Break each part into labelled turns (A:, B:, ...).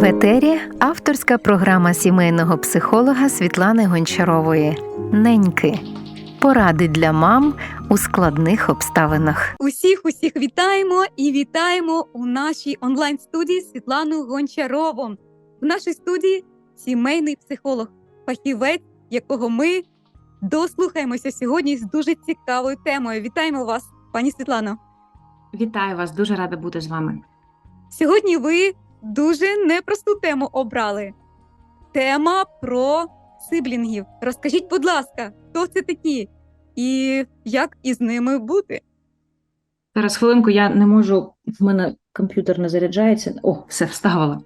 A: В етері авторська програма сімейного психолога Світлани Гончарової Неньки. Поради для мам у складних обставинах.
B: Усіх усіх вітаємо і вітаємо у нашій онлайн студії Світлану Гончарову. В нашій студії сімейний психолог, фахівець, якого ми дослухаємося сьогодні з дуже цікавою темою. Вітаємо вас, пані Світлано.
C: Вітаю вас, дуже рада бути з вами.
B: Сьогодні ви дуже непросту тему обрали. Тема про сиблінгів. Розкажіть, будь ласка, хто це такі і як із ними бути?
C: Зараз хвилинку я не можу, в мене комп'ютер не заряджається. О, все вставила.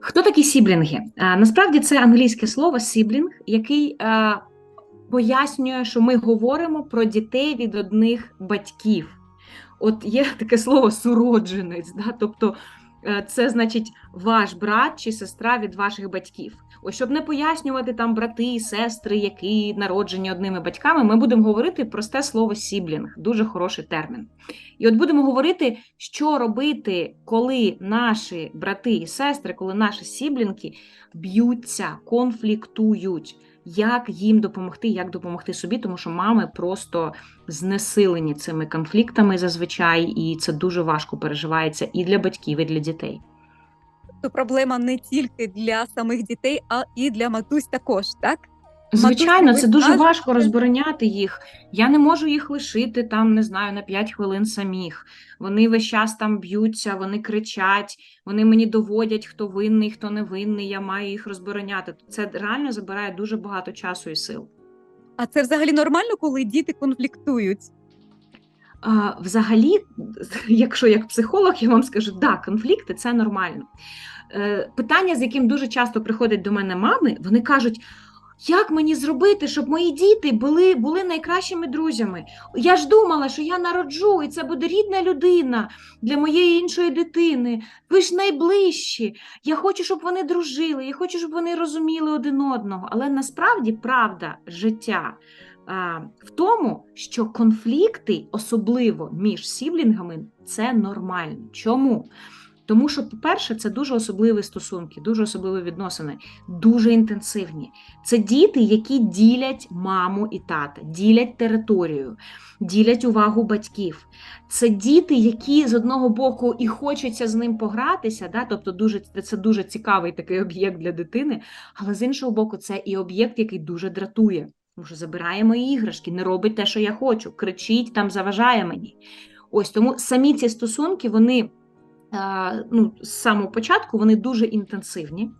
C: Хто такі сіблінги? А, насправді це англійське слово сіблінг, який а, пояснює, що ми говоримо про дітей від одних батьків. От є таке слово суродженець, да? тобто е, це значить ваш брат чи сестра від ваших батьків. Ось щоб не пояснювати там брати і сестри, які народжені одними батьками, ми будемо говорити просте слово сіблінг, дуже хороший термін. І от будемо говорити, що робити, коли наші брати і сестри, коли наші сіблінги б'ються, конфліктують. Як їм допомогти, як допомогти собі, тому що мами просто знесилені цими конфліктами зазвичай, і це дуже важко переживається і для батьків, і для дітей.
B: Проблема не тільки для самих дітей, а і для матусь також, так?
C: Звичайно, це дуже важко розбороняти їх. Я не можу їх лишити там, не знаю, на 5 хвилин самих. Вони весь час там б'ються, вони кричать, вони мені доводять, хто винний, хто не винний. Я маю їх розбороняти. Це реально забирає дуже багато часу і сил.
B: А це взагалі нормально, коли діти конфліктують?
C: А, Взагалі, якщо як психолог, я вам скажу, да, конфлікти це нормально. Е, Питання, з яким дуже часто приходять до мене мами, вони кажуть. Як мені зробити, щоб мої діти були, були найкращими друзями? Я ж думала, що я народжу, і це буде рідна людина для моєї іншої дитини. Ви ж найближчі. Я хочу, щоб вони дружили, я хочу, щоб вони розуміли один одного. Але насправді правда життя а, в тому, що конфлікти, особливо між сіблінгами, це нормально. Чому? Тому що, по-перше, це дуже особливі стосунки, дуже особливі відносини, дуже інтенсивні. Це діти, які ділять маму і тата, ділять територію, ділять увагу батьків. Це діти, які з одного боку і хочеться з ним погратися, да? тобто дуже, це дуже цікавий такий об'єкт для дитини, але з іншого боку, це і об'єкт, який дуже дратує. Тому що забирає мої іграшки, не робить те, що я хочу, кричить, там заважає мені. Ось тому самі ці стосунки, вони ну, з самого початку вони дуже інтенсивні.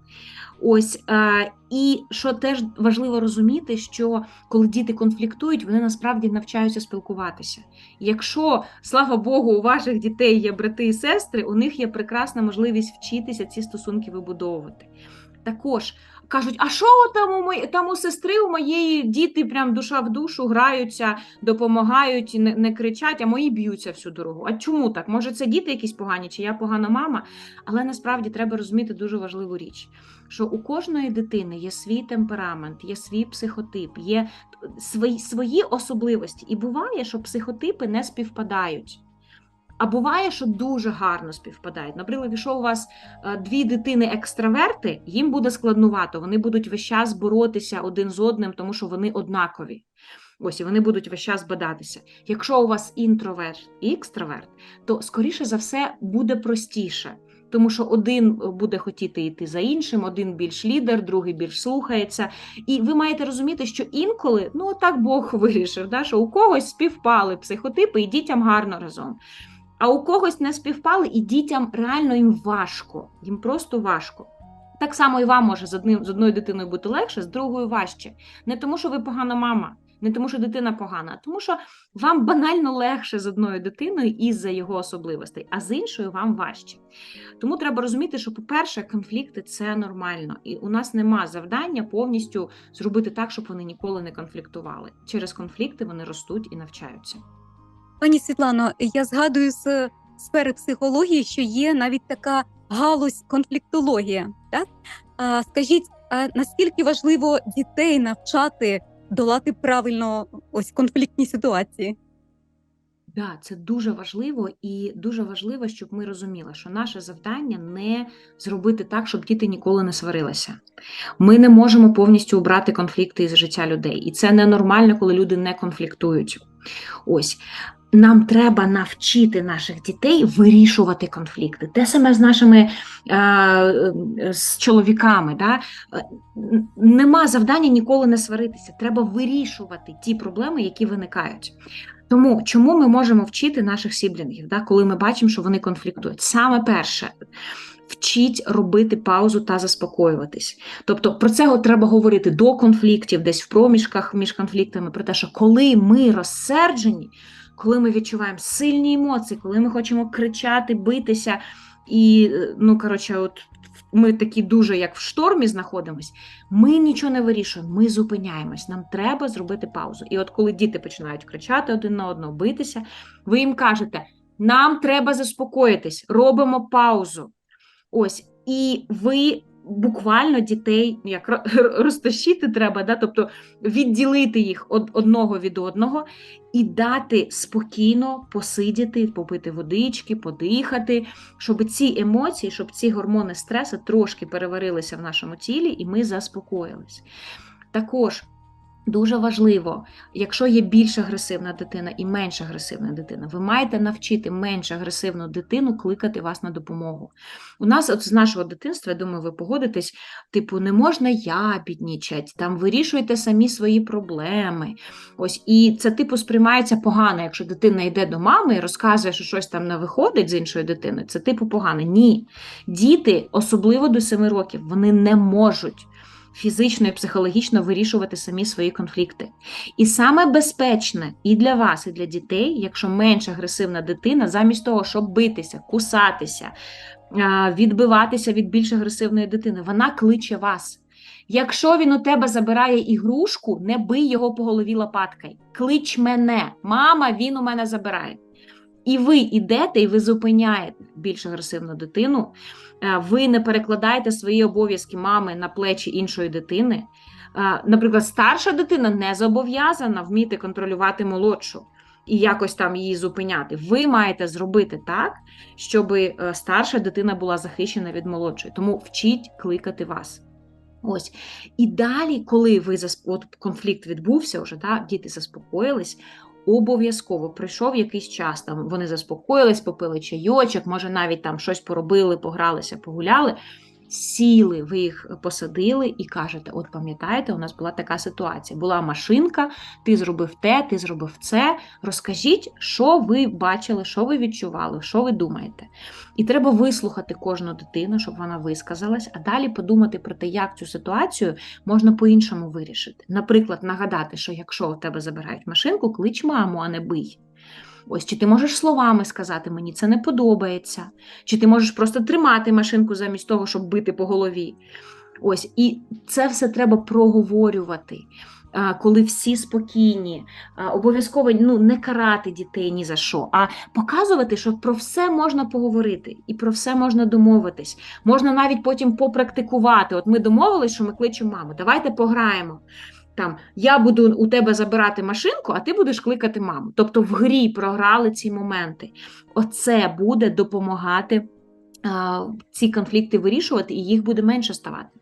C: Ось е, і що теж важливо розуміти, що коли діти конфліктують, вони насправді навчаються спілкуватися. Якщо, слава Богу, у ваших дітей є брати і сестри, у них є прекрасна можливість вчитися ці стосунки вибудовувати. Також кажуть: а що там у мої там у сестри у моєї діти прям душа в душу граються, допомагають, не, не кричать, а мої б'ються всю дорогу. А чому так? Може, це діти якісь погані, чи я погана мама? Але насправді треба розуміти дуже важливу річ, що у кожної дитини є свій темперамент, є свій психотип, є свої, свої особливості. І буває, що психотипи не співпадають. А буває, що дуже гарно співпадають. Наприклад, якщо у вас е, дві дитини екстраверти, їм буде складнувато. Вони будуть весь час боротися один з одним, тому що вони однакові. Ось і вони будуть весь час бадатися. Якщо у вас інтроверт і екстраверт, то скоріше за все буде простіше. Тому що один буде хотіти йти за іншим, один більш лідер, другий більш слухається. І ви маєте розуміти, що інколи, ну так Бог вирішив, да, що у когось співпали психотипи і дітям гарно разом. А у когось не співпали, і дітям реально їм важко, їм просто важко. Так само і вам може з одним з одною дитиною бути легше, з другою важче. Не тому, що ви погана мама, не тому, що дитина погана, а тому, що вам банально легше з одною дитиною із-за його особливостей, а з іншою вам важче. Тому треба розуміти, що, по-перше, конфлікти це нормально, і у нас нема завдання повністю зробити так, щоб вони ніколи не конфліктували. Через конфлікти вони ростуть і навчаються.
B: Пані Світлано, я згадую з сфери психології, що є навіть така галузь конфліктологія. Так? А, скажіть, а наскільки важливо дітей навчати долати правильно ось конфліктні ситуації?
C: Да, це дуже важливо і дуже важливо, щоб ми розуміли, що наше завдання не зробити так, щоб діти ніколи не сварилися. Ми не можемо повністю убрати конфлікти із життя людей, і це ненормально, коли люди не конфліктують. Ось нам треба навчити наших дітей вирішувати конфлікти. Те саме з нашими е, з чоловіками. Да? Е, Нема завдання ніколи не сваритися. Треба вирішувати ті проблеми, які виникають. Тому чому ми можемо вчити наших сіблінгів, да, коли ми бачимо, що вони конфліктують? Саме перше. Вчіть робити паузу та заспокоюватись. Тобто про це треба говорити до конфліктів, десь в проміжках між конфліктами, про те, що коли ми розсерджені, коли ми відчуваємо сильні емоції, коли ми хочемо кричати, битися, і, е, ну, коротше, от ми такі дуже як в штормі знаходимось, ми нічого не вирішуємо, ми зупиняємось. Нам треба зробити паузу. І от коли діти починають кричати один на одного, битися, ви їм кажете: нам треба заспокоїтись, робимо паузу. Ось, і ви буквально дітей як розтащити треба, да? тобто відділити їх од одного від одного і дати спокійно посидіти, попити водички, подихати, щоб ці емоції, щоб ці гормони стресу трошки переварилися в нашому тілі, і ми заспокоїлись. Також дуже важливо, якщо є більш агресивна дитина і менш агресивна дитина, ви маєте навчити менш агресивну дитину кликати вас на допомогу. У нас, от з нашого дитинства, я думаю, ви погодитесь, типу, не можна ябіднічать, там вирішуйте самі свої проблеми. Ось, і це типу сприймається погано, якщо дитина йде до мами і розказує, що щось там не виходить з іншою дитиною. Це типу погано. Ні. Діти, особливо до 7 років, вони не можуть. Фізично і психологічно вирішувати самі свої конфлікти. І саме безпечне і для вас, і для дітей, якщо менш агресивна дитина, замість того, щоб битися, кусатися, відбиватися від більш агресивної дитини, вона кличе вас. Якщо він у тебе забирає ігрушку, не бий його по голові лопаткою. Клич мене, мама, він у мене забирає. І ви йдете, і ви зупиняєте більш агресивну дитину. Е, Ви не перекладаєте свої обов'язки мами на плечі іншої дитини. Е, Наприклад, старша дитина не зобов'язана вміти контролювати молодшу і якось там її зупиняти. Ви маєте зробити так, щоб е, старша дитина була захищена від молодшої. Тому вчіть кликати вас. Ось. І далі, коли ви от конфлікт відбувся, вже да, діти заспокоїлись, обов'язково прийшов якийсь час, там вони заспокоїлись, попили чайочок, може навіть там щось поробили, погралися, погуляли. Сіли, ви їх посадили і кажете: от пам'ятаєте, у нас була така ситуація. Була машинка, ти зробив те, ти зробив це. Розкажіть, що ви бачили, що ви відчували, що ви думаєте. І треба вислухати кожну дитину, щоб вона висказалась, а далі подумати про те, як цю ситуацію можна по-іншому вирішити. Наприклад, нагадати, що якщо у тебе забирають машинку, клич маму, а не бий. Ось, чи ти можеш словами сказати мені це не подобається, чи ти можеш просто тримати машинку замість того, щоб бити по голові. Ось, і це все треба проговорювати. Коли всі спокійні, обов'язково ну, не карати дітей ні за що, а показувати, що про все можна поговорити і про все можна домовитись. Можна навіть потім попрактикувати. От ми домовились, що ми кличемо маму, давайте пограємо. Там я буду у тебе забирати машинку, а ти будеш кликати маму. Тобто в грі програли ці моменти. Оце буде допомагати а, ці конфлікти вирішувати, і їх буде менше ставати.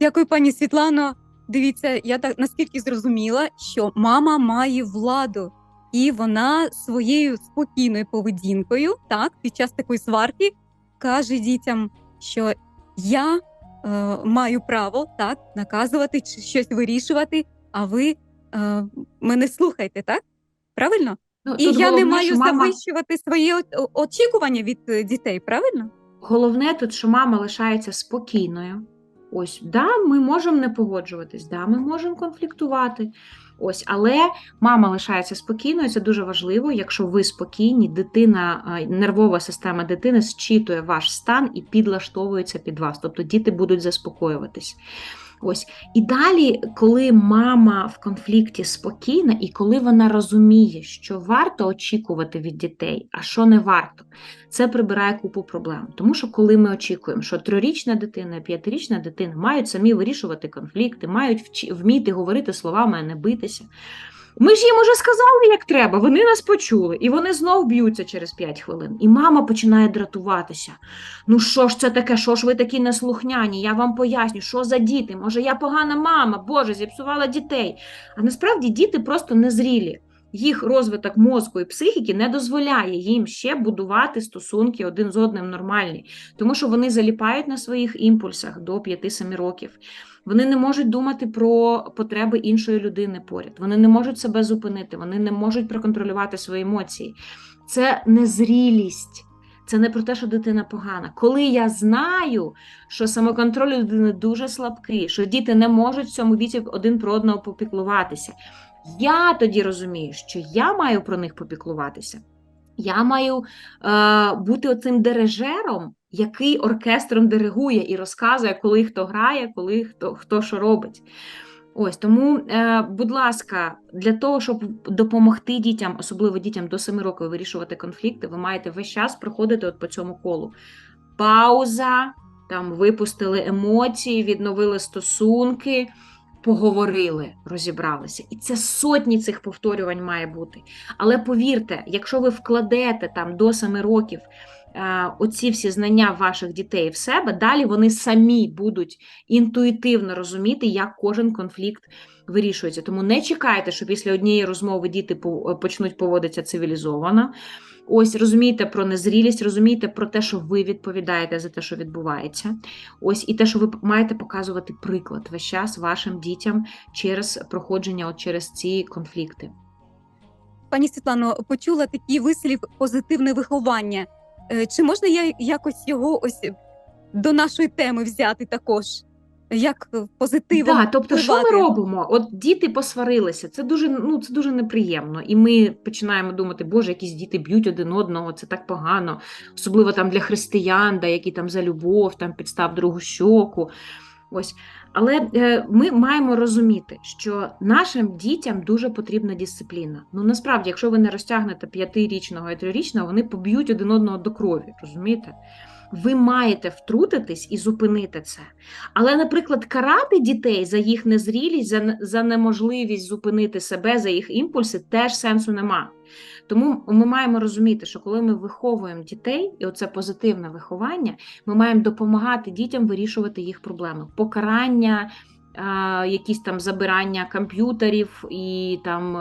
B: Дякую, пані Світлано. Дивіться, я так наскільки зрозуміла, що мама має владу, і вона своєю спокійною поведінкою, так, під час такої сварки, каже дітям, що я маю право так наказувати чи щось вирішувати, а ви е, мене слухайте, так? Правильно?
C: Ну,
B: І я не маю
C: що мама...
B: завищувати свої очікування від е, дітей, правильно?
C: Головне тут, що мама лишається спокійною. Ось, да, ми можемо не погоджуватись, да, ми можемо конфліктувати. Ось, але мама лишається спокійною, це дуже важливо. Якщо ви спокійні, дитина, нервова система дитини зчитує ваш стан і підлаштовується під вас. Тобто діти будуть заспокоюватись. Ось і далі, коли мама в конфлікті спокійна, і коли вона розуміє, що варто очікувати від дітей, а що не варто, це прибирає купу проблем. Тому що коли ми очікуємо, що трирічна дитина п'ятирічна дитина мають самі вирішувати конфлікти, мають вміти говорити словами, а не битися. Ми ж їм уже сказали, як треба, вони нас почули, і вони знов б'ються через 5 хвилин. І мама починає дратуватися. Ну що ж це таке? Що ж ви такі неслухняні? Я вам поясню, що за діти? Може, я погана мама, Боже, зіпсувала дітей. А насправді діти просто незрілі. Їх розвиток мозку і психіки не дозволяє їм ще будувати стосунки один з одним нормальні, тому що вони заліпають на своїх імпульсах до 5-7 років. Вони не можуть думати про потреби іншої людини поряд. Вони не можуть себе зупинити, вони не можуть проконтролювати свої емоції. Це незрілість. Це не про те, що дитина погана. Коли я знаю, що самоконтроль людини дуже слабкий, що діти не можуть в цьому віці один про одного попіклуватися, я тоді розумію, що я маю про них попіклуватися. Я маю е, бути оцим дирижером, який оркестром диригує і розказує, коли хто грає, коли хто, хто що робить. Ось тому, е, будь ласка, для того, щоб допомогти дітям, особливо дітям до 7 років, вирішувати конфлікти, ви маєте весь час проходити от по цьому колу. Пауза, там випустили емоції, відновили стосунки, поговорили, розібралися. І це сотні цих повторювань має бути. Але повірте, якщо ви вкладете там до 7 років оці всі знання ваших дітей в себе, далі вони самі будуть інтуїтивно розуміти, як кожен конфлікт вирішується. Тому не чекайте, що після однієї розмови діти по- почнуть поводитися цивілізовано. Ось розумійте про незрілість, розумійте про те, що ви відповідаєте за те, що відбувається. Ось і те, що ви маєте показувати приклад весь час вашим дітям через проходження, от через ці конфлікти.
B: Пані Світлано, почула такий вислів позитивне виховання. Е, Чи можна я якось його ось до нашої теми взяти також? Як е, позитивом?
C: Да, тобто, що ми робимо? От діти посварилися, це дуже, ну, це дуже неприємно. І ми починаємо думати, боже, якісь діти б'ють один одного, це так погано, особливо там для християн, да, які там за любов, там підстав другу щоку. Ось. Але е, ми маємо розуміти, що нашим дітям дуже потрібна дисципліна. Ну насправді, якщо ви не розтягнете п'ятирічного і трирічного, вони поб'ють один одного до крові, розумієте? Ви маєте втрутитись і зупинити це. Але, наприклад, карати дітей за їх незрілість, за, за неможливість зупинити себе, за їх імпульси, теж сенсу нема. Тому ми маємо розуміти, що коли ми виховуємо дітей, і оце позитивне виховання, ми маємо допомагати дітям вирішувати їх проблеми. Покарання, якісь там забирання комп'ютерів, і там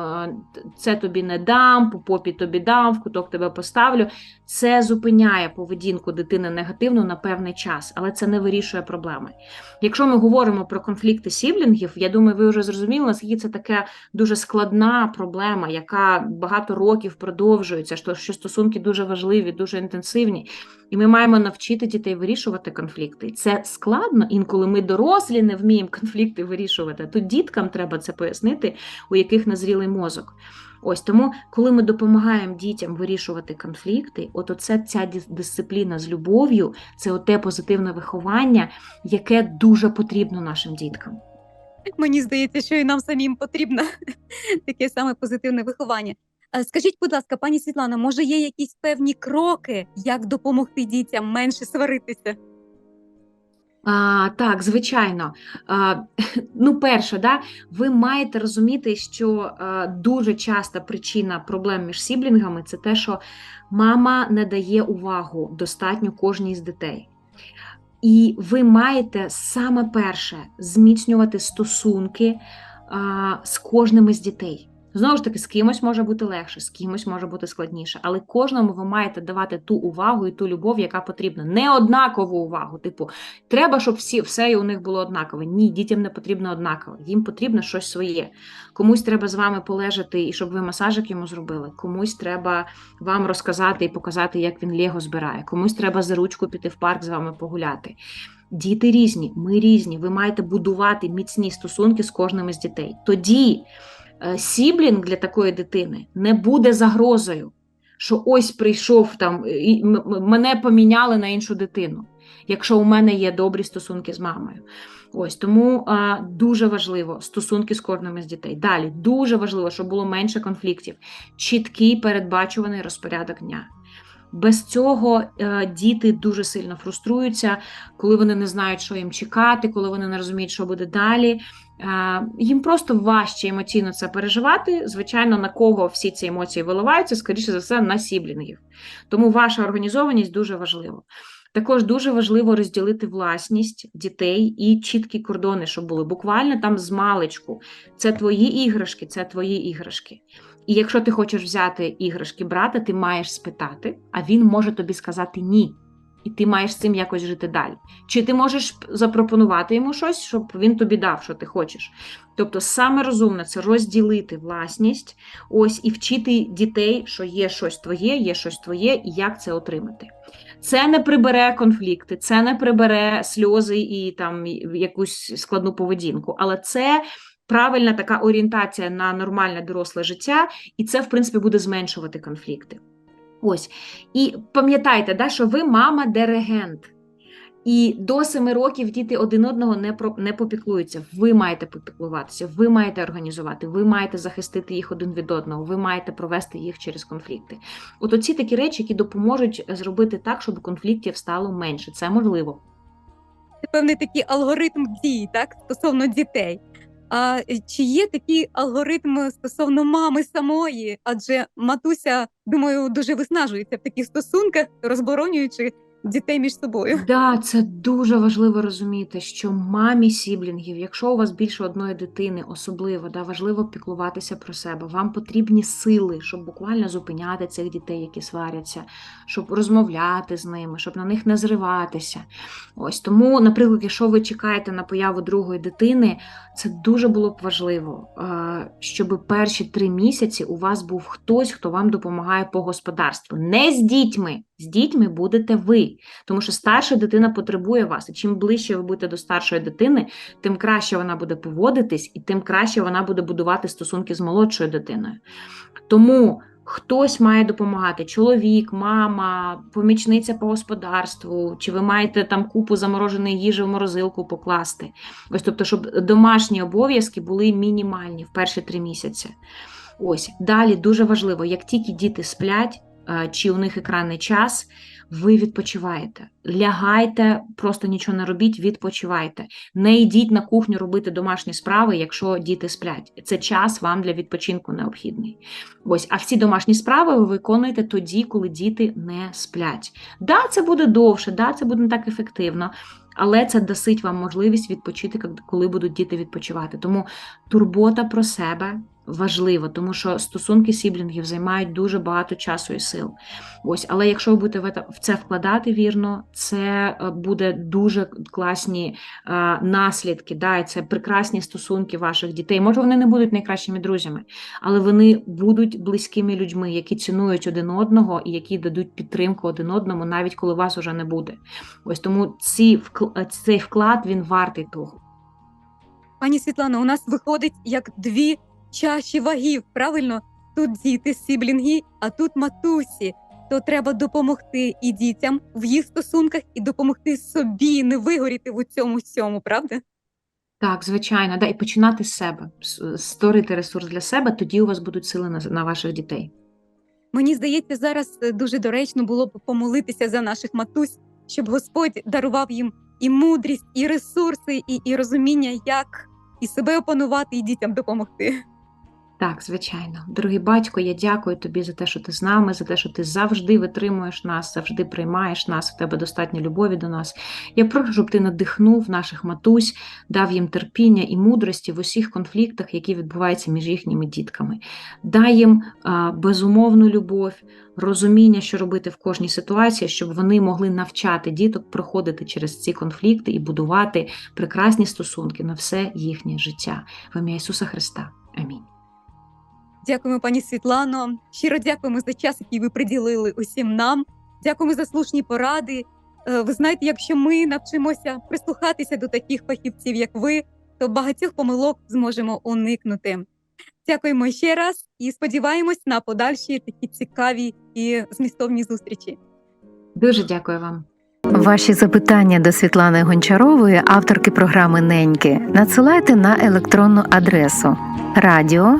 C: це тобі не дам, по попі тобі дам, в куток тебе поставлю. Це зупиняє поведінку дитини негативно на певний час, але це не вирішує проблеми. Якщо ми говоримо про конфлікти сіблінгів, я думаю, ви вже зрозуміли, наскільки це така дуже складна проблема, яка багато років продовжується, що, що стосунки дуже важливі, дуже інтенсивні. І ми маємо навчити дітей вирішувати конфлікти. Це складно, інколи ми дорослі не вміємо конфлікти вирішувати. Тут діткам треба це пояснити, у яких назрілий мозок. Ось тому, коли ми допомагаємо дітям вирішувати конфлікти, от оце ця дисципліна з любов'ю, це оте позитивне виховання, яке дуже потрібно нашим діткам.
B: Мені здається, що і нам самим потрібно таке саме позитивне виховання. Скажіть, будь ласка, пані Світлана, може є якісь певні кроки, як допомогти дітям менше сваритися?
C: А, так, звичайно. А, ну, перше, да, ви маєте розуміти, що а, дуже часта причина проблем між сіблінгами це те, що мама не дає увагу достатньо кожній з дітей. І ви маєте саме перше зміцнювати стосунки а, з кожним із дітей. Знову ж таки, з кимось може бути легше, з кимось може бути складніше, але кожному ви маєте давати ту увагу і ту любов, яка потрібна. Не однакову увагу. Типу, треба, щоб всі все у них було однакове. Ні, дітям не потрібно однаково. Їм потрібно щось своє. Комусь треба з вами полежати і щоб ви масажик йому зробили. Комусь треба вам розказати і показати, як він Лего збирає. Комусь треба за ручку піти в парк з вами погуляти. Діти різні, ми різні. Ви маєте будувати міцні стосунки з кожним із дітей. Тоді сіблінг для такої дитини не буде загрозою, що ось прийшов там, і м- м- мене поміняли на іншу дитину, якщо у мене є добрі стосунки з мамою. Ось тому а, дуже важливо стосунки з кожним із дітей. Далі дуже важливо, щоб було менше конфліктів, чіткий передбачуваний розпорядок дня. Без цього е, діти дуже сильно фруструються, коли вони не знають, що їм чекати, коли вони не розуміють, що буде далі. Е, Їм просто важче емоційно це переживати. Звичайно, на кого всі ці емоції виливаються, скоріше за все, на сіблінгів. Тому ваша організованість дуже важлива. Також дуже важливо розділити власність дітей і чіткі кордони, щоб були буквально там з маличку. Це твої іграшки, це твої іграшки. І якщо ти хочеш взяти іграшки брата, ти маєш спитати, а він може тобі сказати ні. І ти маєш з цим якось жити далі. Чи ти можеш запропонувати йому щось, щоб він тобі дав, що ти хочеш. Тобто, саме розумне це розділити власність, ось і вчити дітей, що є щось твоє, є щось твоє, і як це отримати. Це не прибере конфлікти, це не прибере сльози і там якусь складну поведінку, але це правильна така орієнтація на нормальне доросле життя, і це, в принципі, буде зменшувати конфлікти. Ось. І пам'ятайте, да, що ви мама-диригент. І до семи років діти один одного не про не попіклуються. Ви маєте попіклуватися, ви маєте організувати, ви маєте захистити їх один від одного, ви маєте провести їх через конфлікти. От оці такі речі, які допоможуть зробити так, щоб конфліктів стало менше. Це можливо.
B: Це певний такий алгоритм дій, так, стосовно дітей. А е, чи є такі алгоритми стосовно мами самої? Адже матуся, думаю, дуже виснажується в таких стосунках, розборонюючи дітей між собою.
C: Да, це дуже важливо розуміти, що мамі сіблінгів, якщо у вас більше одної дитини, особливо да, важливо піклуватися про себе. Вам потрібні сили, щоб буквально зупиняти цих дітей, які сваряться, щоб розмовляти з ними, щоб на них не зриватися. Ось тому, наприклад, якщо ви чекаєте на появу другої дитини, це дуже було б важливо, е, щоб перші три місяці у вас був хтось, хто вам допомагає по господарству. Не з дітьми. З дітьми будете ви, тому що старша дитина потребує вас. І чим ближче ви будете до старшої дитини, тим краще вона буде поводитись, і тим краще вона буде будувати стосунки з молодшою дитиною. Тому хтось має допомагати: чоловік, мама, помічниця по господарству, чи ви маєте там купу замороженої їжі в морозилку покласти. Ось тобто, щоб домашні обов'язки були мінімальні в перші три місяці. Ось далі дуже важливо, як тільки діти сплять е, чи у них екранний час, ви відпочиваєте. Лягайте, просто нічого не робіть, відпочивайте. Не йдіть на кухню робити домашні справи, якщо діти сплять. Це час вам для відпочинку необхідний. Ось, а всі домашні справи ви виконуєте тоді, коли діти не сплять. Да, це буде довше, да, це буде не так ефективно. Але це дасить вам можливість відпочити, коли будуть діти відпочивати. Тому турбота про себе важливо, тому що стосунки сіблінгів займають дуже багато часу і сил. Ось, але якщо ви будете в це вкладати вірно, це е, буде дуже класні е, наслідки. Да, і це прекрасні стосунки ваших дітей. Може, вони не будуть найкращими друзями, але вони будуть близькими людьми, які цінують один одного і які дадуть підтримку один одному, навіть коли вас уже не буде. Ось тому ці, цей вклад він вартий того.
B: Пані Світлано, у нас виходить як дві чаші вагів. Правильно, тут діти сіблінги, а тут матусі. То треба допомогти і дітям в їх стосунках, і допомогти собі не вигоріти в цьому всьому, правда?
C: Так, звичайно, да, і починати з себе, створити ресурс для себе, тоді у вас будуть сили на, на ваших дітей.
B: Мені здається, зараз е, дуже доречно було б помолитися за наших матусь, щоб Господь дарував їм і мудрість, і ресурси, і, і розуміння, як і себе опанувати, і дітям допомогти.
C: Так, звичайно, дорогий батько, я дякую тобі за те, що ти з нами, за те, що ти завжди витримуєш нас, завжди приймаєш нас, в тебе достатньо любові до нас. Я прошу, щоб ти надихнув наших матусь, дав їм терпіння і мудрості в усіх конфліктах, які відбуваються між їхніми дітками. Дай їм безумовну любов, розуміння, що робити в кожній ситуації, щоб вони могли навчати діток проходити через ці конфлікти і будувати прекрасні стосунки на все їхнє життя. В ім'я Ісуса Христа. Амінь.
B: Дякуємо, пані Світлано. Щиро дякуємо за час, який ви приділили усім нам. Дякуємо за слушні поради. Е, ви знаєте, якщо ми навчимося прислухатися до таких фахівців, як ви, то багатьох помилок зможемо уникнути. Дякуємо ще раз і сподіваємось на подальші такі цікаві і змістовні зустрічі.
C: Дуже дякую вам.
A: Ваші запитання до Світлани Гончарової, авторки програми Неньки, надсилайте на електронну адресу радіо